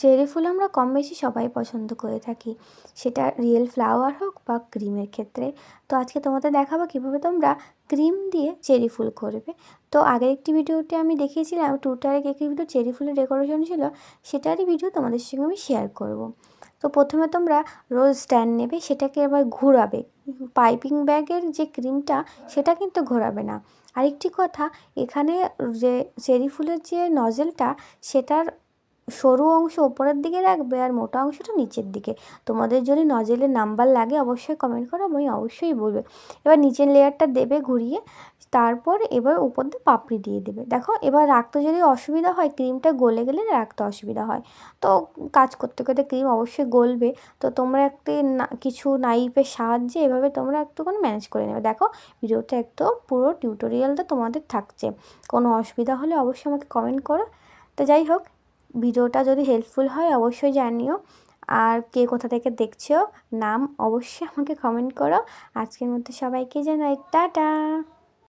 Cherry ফুল আমরা কম বেশি সবাই পছন্দ করে থাকি। সেটা রিয়েল ফ্লাওয়ার হোক বা ক্রিমের ক্ষেত্রে। তো আজকে তোমাদের দেখাবো কীভাবে তোমরা ক্রিম দিয়ে চেরি ফুল করবে। তো আগের একটি ভিডিওতে আমি দেখিয়েছিলাম টুটারে একটি ভিডিও চেরি ফুলের ডেকোরেশন ছিল, সেটারই ভিডিও তোমাদের সঙ্গে আমি শেয়ার করব। তো প্রথমে তোমরা রোজ স্ট্যান্ড নেবে, সেটাকে আবার ঘোরাবে। পাইপিং ব্যাগের যে ক্রিমটা, সেটা কিন্তু ঘোরাবে না। আরেকটি কথা, এখানে যে চেরি ফুলের যে নজেলটা, সেটার সরু অংশ ওপরের দিকে রাখবে আর মোটা অংশটা নিচের দিকে। তোমাদের যদি নজেলের নাম্বার লাগে, অবশ্যই কমেন্ট করো, আমি অবশ্যই বলবে। এবার নিচের লেয়ারটা দেবে ঘুরিয়ে, তারপর এবার উপর দিয়ে পাপড়ি দিয়ে দেবে। দেখো, এবার রাখতে যদি অসুবিধা হয় ক্রিমটা গলে গেলে রাখতে অসুবিধা হয়। তো কাজ করতে করতে ক্রিম অবশ্যই গলবে। তো তোমরা একটি কিছু নাইফের সাহায্যে এভাবে তোমরা একটুখানি ম্যানেজ করে নেবে। দেখো, ভিডিওটা একদম পুরো টিউটোরিয়ালটা তোমাদের থাকছে। কোনো অসুবিধা হলে অবশ্যই আমাকে কমেন্ট করো। তো যাই হোক ভিডিওটা যদি হেল্পফুল হয়, অবশ্যই জানিও। আর কে কোথা থেকে দেখছ, নাম অবশ্যই আমাকে কমেন্ট করো। আজকের মধ্যে সবাইকে জানাই, টাটা!